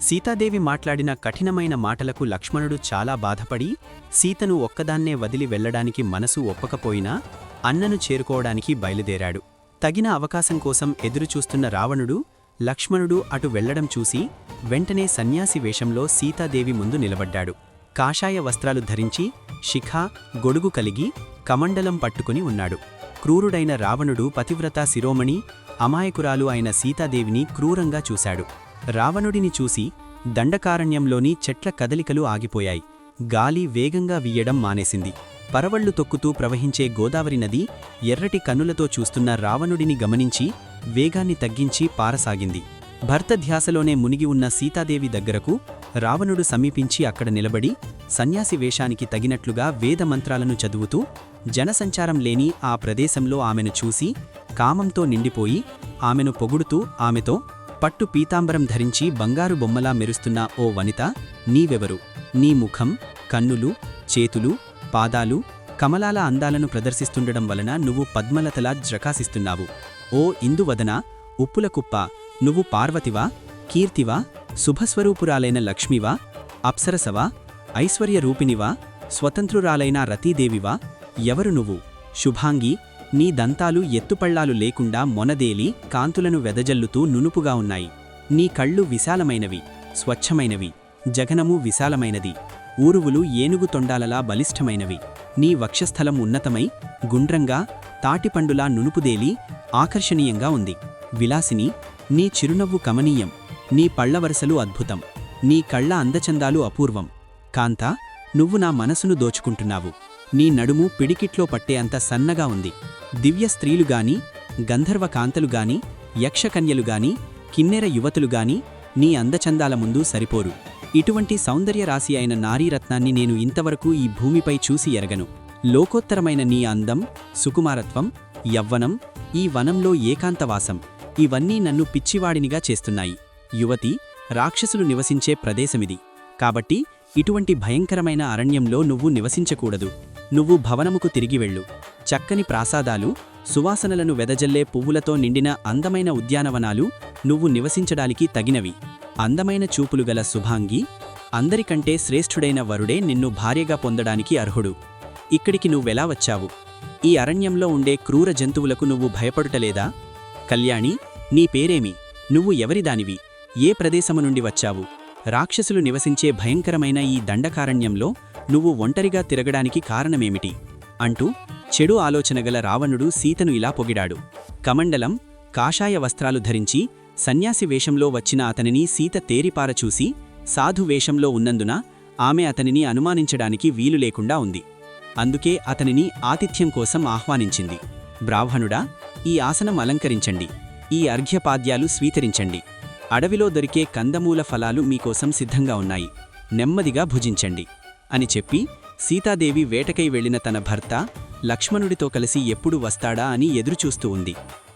సీతాదేవి మాట్లాడిన కఠినమైన మాటలకు లక్ష్మణుడు చాలా బాధపడి సీతను ఒక్కదాన్నే వదిలి వెళ్ళడానికి మనసు ఒప్పకపోయినా అన్నను చేరుకోవడానికి బయలుదేరాడు. తగిన అవకాశం కోసం ఎదురుచూస్తున్న రావణుడు లక్ష్మణుడు అటు వెళ్ళడం చూసి వెంటనే సన్యాసి వేషంలో సీతాదేవి ముందు నిలబడ్డాడు. కాషాయ వస్త్రాలు ధరించి శిఖ గొడుగు కలిగి కమండలం పట్టుకుని ఉన్నాడు. క్రూరుడైన రావణుడు పతివ్రత శిరోమణి అమాయకురాలు అయిన సీతాదేవిని క్రూరంగా చూశాడు. రావణుడిని చూసి దండకారణ్యంలోని చెట్ల కదలికలు ఆగిపోయాయి. గాలి వేగంగా వీయడం మానేసింది. పరవళ్ళు తొక్కుతూ ప్రవహించే గోదావరి నది ఎర్రటి కన్నులతో చూస్తున్న రావణుడిని గమనించి వేగాన్ని తగ్గించి పారసాగింది. భర్త ధ్యాసలోనే మునిగి ఉన్న సీతాదేవి దగ్గరకు రావణుడు సమీపించి అక్కడ నిలబడి సన్యాసి వేషానికి తగినట్లుగా వేదమంత్రాలను చదువుతూ జనసంచారం లేని ఆ ప్రదేశంలో ఆమెను చూసి కామంతో నిండిపోయి ఆమెను పొగుడుతూ ఆమెతో పట్టు పీతాంబరం ధరించి బంగారు బొమ్మలా మెరుస్తున్న ఓ వనిత నీవెవరు? నీ ముఖం కన్నులు చేతులు పాదాలు కమలాల అందాలను ప్రదర్శిస్తుండడం వలన నువ్వు పద్మలతలా జ్రకాసిస్తున్నావు ఓ ఇందువదన ఉప్పుల కుప్ప నువ్వు పార్వతివా కీర్తివా శుభస్వరూపురాలైన లక్ష్మివా అప్సరసవా ఐశ్వర్యరూపిణివా స్వతంత్రురాలైన రతీదేవివా ఎవరు నువ్వు? శుభాంగి నీ దంతాలు ఎత్తుపళ్ళాలు లేకుండా మొనదేలి కాంతులను వెదజల్లుతూ నునుపుగా ఉన్నాయి. నీ కళ్ళు విశాలమైనవి స్వచ్ఛమైనవి జగనము విశాలమైనది. ఊరువులు ఏనుగు తొండాలలా బలిష్టమైనవి. నీ వక్షస్థలం ఉన్నతమై గుండ్రంగా తాటిపండులా నునుపుదేలి ఆకర్షణీయంగా ఉంది. విలాసిని నీ చిరునవ్వు కమనీయం నీ పళ్ళవరసలు అద్భుతం. నీ కళ్ళ అందచందాలు అపూర్వం. కాంతా నువ్వు నా మనసును దోచుకుంటున్నావు. నీ నడుము పిడికిట్లో పట్టే అంత సన్నగా ఉంది. దివ్య స్త్రీలుగాని గంధర్వ కాంతలుగాని యక్షకన్యలుగాని కిన్నెర యువతులుగాని నీ అందచందాల ముందు సరిపోరు. ఇటువంటి సౌందర్యరాశి అయిన నారీరత్నాన్ని నేను ఇంతవరకు ఈ భూమిపై చూసి ఎరగను. లోకోత్తరమైన నీ అందం సుకుమారత్వం యవ్వనం ఈ వనంలో ఏకాంతవాసం ఇవన్నీ నన్ను పిచ్చివాడినిగా చేస్తున్నాయి. యువతి రాక్షసులు నివసించే ప్రదేశమిది. కాబట్టి ఇటువంటి భయంకరమైన అరణ్యంలో నువ్వు నివసించకూడదు. నువ్వు భవనముకు తిరిగి వెళ్ళు. చక్కని ప్రాసాదాలు సువాసనలను వెదజల్లే పువ్వులతో నిండిన అందమైన ఉద్యానవనాలు నువ్వు నివసించడానికి తగినవి. అందమైన చూపులు గల శుభాంగి అందరికంటే శ్రేష్ఠుడైన వరుడే నిన్ను భార్యగా పొందడానికి అర్హుడు. ఇక్కడికి నువ్వెలా వచ్చావు? ఈ అరణ్యంలో ఉండే క్రూర జంతువులకు నువ్వు భయపడుటలేదా? కళ్యాణి నీ పేరేమి? నువ్వు ఎవరిదానివి? ఏ ప్రదేశము నుండి వచ్చావు? రాక్షసులు నివసించే భయంకరమైన ఈ దండకారణ్యంలో నువ్వు ఒంటరిగా తిరగడానికి కారణమేమిటి? అంటూ చెడు ఆలోచనగల రావణుడు సీతను ఇలా పొగిడాడు. కమండలం కాషాయ వస్త్రాలు ధరించి సన్యాసి వేషంలో వచ్చిన అతనిని సీత తేరిపార చూసి సాధు వేషంలో ఉన్నందున ఆమె అతనిని అనుమానించడానికి వీలు లేకుండా ఉంది. అందుకే అతనిని ఆతిథ్యం కోసం ఆహ్వానించింది. బ్రాహ్మణుడా ఈ ఆసనం అలంకరించండి. ఈ అర్ఘ్యపాద్యాలు స్వీకరించండి. అడవిలో దొరికే కందమూల ఫలాలు మీకోసం సిద్ధంగా ఉన్నాయి. నెమ్మదిగా భుజించండి. అని చెప్పి సీతాదేవి వేటకై వెళ్ళిన తన భర్త లక్ష్మణుడితో కలిసి ఎప్పుడు వస్తాడా అని ఎదురుచూస్తూ ఉంది.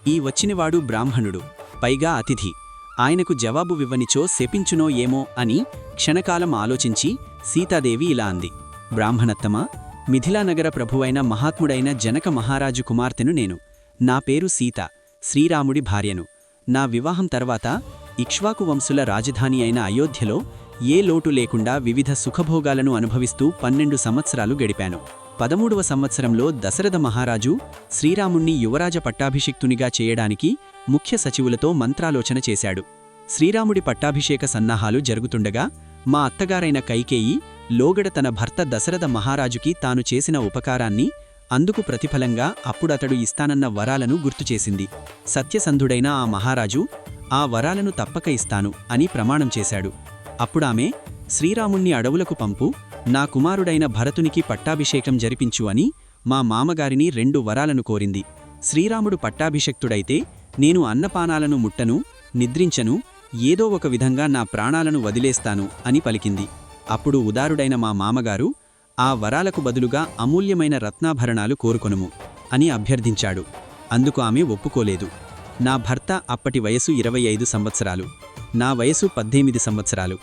ఈ వచ్చినవాడు బ్రాహ్మణుడు పైగా అతిథి. ఆయనకు జవాబు వివ్వనిచో శపించునో ఏమో అని క్షణకాలం ఆలోచించి సీతాదేవి ఇలా అంది. బ్రాహ్మణత్తమా మిథిలానగర ప్రభువైన మహాత్ముడైన జనక మహారాజు కుమార్తెను నేను. నా పేరు సీత శ్రీరాముడి భార్యను. నా వివాహం తర్వాత ఇక్ష్వాకు వంశుల రాజధాని అయిన అయోధ్యలో ఏ లోటు లేకుండా వివిధ సుఖభోగాలను అనుభవిస్తూ పన్నెండు సంవత్సరాలు గడిపాను. పదమూడవ సంవత్సరంలో దశరథ మహారాజు శ్రీరాముణ్ణి యువరాజ పట్టాభిషిక్తునిగా చేయడానికి ముఖ్య సచివులతో మంత్రాలోచన చేశాడు. శ్రీరాముడి పట్టాభిషేక సన్నాహాలు జరుగుతుండగా మా అత్తగారైన కైకేయి లోగడ తన భర్త దశరథ మహారాజుకి తాను చేసిన ఉపకారాన్ని అందుకు ప్రతిఫలంగా అప్పుడతడు ఇస్తానన్న వరాలను గుర్తుచేసింది సత్యసంధుడైన ఆ మహారాజు ఆ వరాలను తప్పక ఇస్తాను అని ప్రమాణం చేశాడు. అప్పుడామె శ్రీరాముణ్ణి అడవులకు పంపు నా కుమారుడైన భరతునికి పట్టాభిషేకం జరిపించు అని మా మామగారిని రెండు వరాలను కోరింది. శ్రీరాముడు పట్టాభిషక్తుడైతే నేను అన్నపానాలను ముట్టను నిద్రించను ఏదో ఒక విధంగా నా ప్రాణాలను వదిలేస్తాను అని పలికింది. అప్పుడు ఉదారుడైన మా మామగారు ఆ వరాలకు బదులుగా అమూల్యమైన రత్నాభరణాలు కోరుకొనుము అని అభ్యర్థించాడు. అందుకు ఆమె ఒప్పుకోలేదు. నా భర్త అప్పటి వయసు ఇరవై ఐదు సంవత్సరాలు. నా వయసు పద్దెనిమిది సంవత్సరాలు.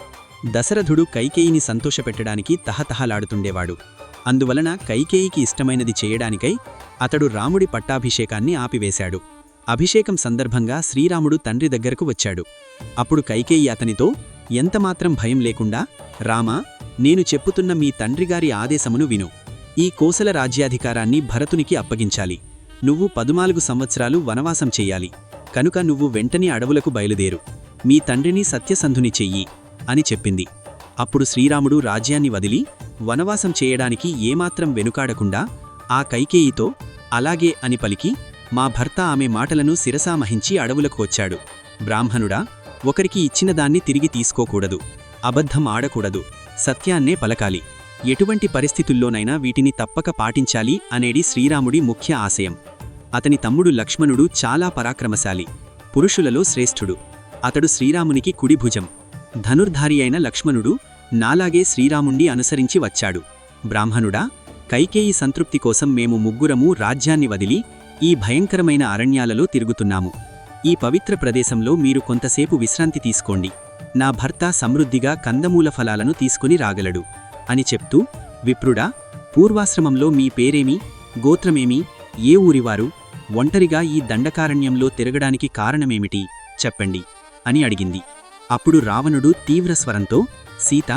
దశరథుడు కైకేయిని సంతోషపెట్టడానికి తహతహలాడుతుండేవాడు. అందువలన కైకేయికి ఇష్టమైనది చేయడానికై అతడు రాముడి పట్టాభిషేకాన్ని ఆపివేశాడు. అభిషేకం సందర్భంగా శ్రీరాముడు తండ్రి దగ్గరకు వచ్చాడు. అప్పుడు కైకేయి అతనితో ఎంతమాత్రం భయం లేకుండా రామా నేను చెప్పుతున్న మీ తండ్రిగారి ఆదేశమును విను. ఈ కోసల రాజ్యాధికారాన్ని భరతునికి అప్పగించాలి. నువ్వు పదునాలుగు సంవత్సరాలు వనవాసం చెయ్యాలి కనుక నువ్వు వెంటనే అడవులకు బయలుదేరు. మీ తండ్రిని సత్యసంధుని చెయ్యి అని చెప్పింది. అప్పుడు శ్రీరాముడు రాజ్యాన్ని వదిలి వనవాసం చేయడానికి ఏమాత్రం వెనుకాడకుండా ఆ కైకేయితో అలాగే అని పలికి మా భర్త ఆమె మాటలను శిరసామహించి అడవులకు వచ్చాడు. బ్రాహ్మణుడా ఒకరికి ఇచ్చిన దాన్ని తిరిగి తీసుకోకూడదు. అబద్ధం ఆడకూడదు. సత్యాన్నే పలకాలి. ఎటువంటి పరిస్థితుల్లోనైనా వీటిని తప్పక పాటించాలి అనేది శ్రీరాముడి ముఖ్య ఆశయం. అతని తమ్ముడు లక్ష్మణుడు చాలా పరాక్రమశాలి. పురుషులలో శ్రేష్ఠుడు. అతడు శ్రీరామునికి కుడిభుజం. ధనుర్ధారి అయిన లక్ష్మణుడు నాలాగే శ్రీరాముండి అనుసరించి వచ్చాడు. బ్రాహ్మణుడా కైకేయి సంతృప్తి కోసం మేము ముగ్గురము రాజ్యాన్ని వదిలి ఈ భయంకరమైన అరణ్యాలలో తిరుగుతున్నాము. ఈ పవిత్ర ప్రదేశంలో మీరు కొంతసేపు విశ్రాంతి తీసుకోండి. నా భర్త సమృద్ధిగా కందమూల ఫలాలను తీసుకుని రాగలడు. అని చెప్తూ విప్రుడా పూర్వాశ్రమంలో మీ పేరేమి గోత్రమేమి ఏ ఊరివారు ఒంటరిగా ఈ దండకారణ్యంలో తిరగడానికి కారణమేమిటి చెప్పండి. అని అడిగింది. అప్పుడు రావణుడు తీవ్ర స్వరంతో సీత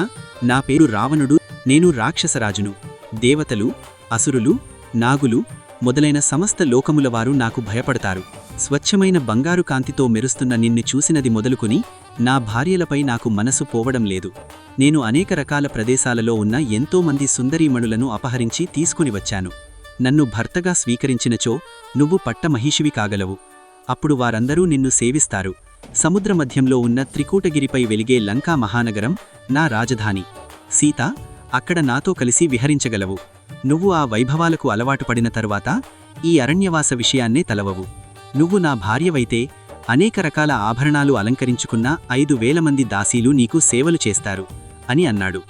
నా పేరు రావణుడు నేను రాక్షసరాజును. దేవతలు అసురులు నాగులు మొదలైన సమస్త లోకములవారు నాకు భయపడతారు. స్వచ్ఛమైన బంగారు కాంతితో మెరుస్తున్న నిన్ను చూసినది మొదలుకొని నా భార్యలపై నాకు మనసు పోవడం లేదు. నేను అనేక రకాల ప్రదేశాలలో ఉన్న ఎంతోమంది సుందరీమణులను అపహరించి తీసుకుని వచ్చాను. నన్ను భర్తగా స్వీకరించినచో నువ్వు పట్టమహిషివి కాగలవు. అప్పుడు వారందరూ నిన్ను సేవిస్తారు. సముద్ర మధ్యంలో ఉన్న త్రికూటగిరిపై వెలిగే లంకా మహానగరం నా రాజధాని. సీత అక్కడ నాతో కలిసి విహరించగలవు. నువ్వు ఆ వైభవాలకు అలవాటు పడిన తరువాత ఈ అరణ్యవాస విషయాన్నే తలవవు. నువ్వు నా భార్యవైతే అనేక రకాల ఆభరణాలు అలంకరించుకున్న ఐదు వేల మంది దాసీలు నీకు సేవలు చేస్తారు అని అన్నాడు.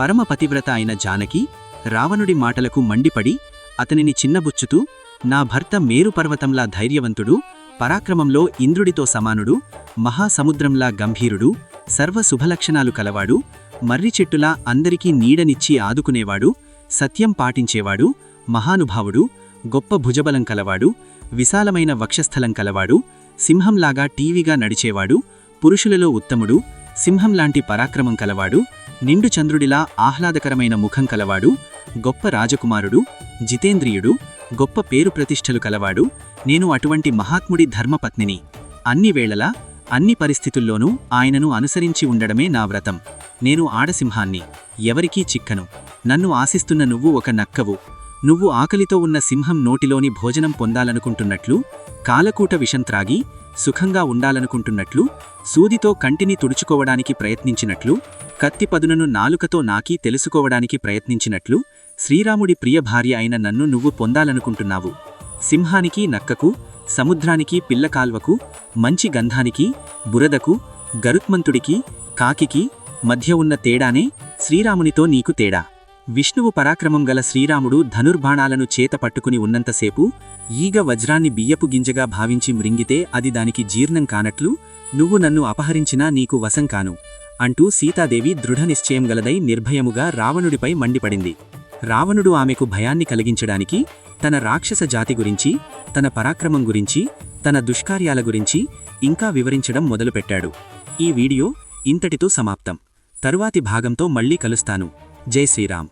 పరమపతివ్రత అయిన జానకి రావణుడి మాటలకు మండిపడి అతనిని చిన్నబుచ్చుతూ నా భర్త మేరుపర్వతంలా ధైర్యవంతుడు పరాక్రమంలో ఇంద్రుడితో సమానుడు మహాసముద్రంలా గంభీరుడు సర్వ శుభలక్షణాలు కలవాడు మర్రి చెట్టులా అందరికీ నీడనిచ్చి ఆదుకునేవాడు సత్యం పాటించేవాడు మహానుభావుడు గొప్ప భుజబలం కలవాడు విశాలమైన వక్షస్థలం కలవాడు సింహంలాగా టీవీగా నడిచేవాడు పురుషులలో ఉత్తముడు సింహంలాంటి పరాక్రమం కలవాడు నిండు చంద్రుడిలా ఆహ్లాదకరమైన ముఖం కలవాడు గొప్ప రాజకుమారుడు జితేంద్రియుడు గొప్ప పేరు ప్రతిష్టలు కలవాడు నేను అటువంటి మహాత్ముడి ధర్మపత్నిని. అన్ని వేళలా అన్ని పరిస్థితుల్లోనూ ఆయనను అనుసరించి ఉండడమే నా వ్రతం. నేను ఆడసింహాన్ని ఎవరికీ చిక్కను. నన్ను ఆశిస్తున్న నువ్వు ఒక నక్కవు. నువ్వు ఆకలితో ఉన్న సింహం నోటిలోని భోజనం పొందాలనుకుంటున్నట్లు కాలకూట విషం త్రాగి సుఖంగా ఉండాలనుకుంటున్నట్లు సూదితో కంటిని తుడుచుకోవడానికి ప్రయత్నించినట్లు కత్తి పదునను నాలుకతో నాకి తెలుసుకోవడానికి ప్రయత్నించినట్లు శ్రీరాముడి ప్రియ భార్య అయిన నన్ను నువ్వు పొందాలనుకుంటున్నావు. సింహానికి నక్కకు సముద్రానికి పిల్లకాల్వకు మంచి గంధానికి బురదకు గరుత్మంతుడికి కాకికి మధ్య ఉన్న తేడానే శ్రీరామునితో నీకు తేడా. విష్ణువు పరాక్రమం గల శ్రీరాముడు ధనుర్బాణాలను చేత పట్టుకుని ఉన్నంతసేపు ఈగ వజ్రాన్ని బియ్యపు గింజగా భావించి మృంగితే అది దానికి జీర్ణం కానట్లు నువ్వు నన్ను అపహరించినా నీకు వశం కాను అంటూ సీతాదేవి దృఢనిశ్చయం గలదై నిర్భయముగా రావణుడిపై మండిపడింది. రావణుడు ఆమెకు భయాన్ని కలిగించడానికి తన రాక్షస జాతి గురించి తన పరాక్రమం గురించి తన దుష్కార్యాల గురించి ఇంకా వివరించడం మొదలుపెట్టాడు. ఈ వీడియో ఇంతటితో సమాప్తం. తరువాతి భాగంతో మళ్ళీ కలుస్తాను. జై శ్రీరామ్.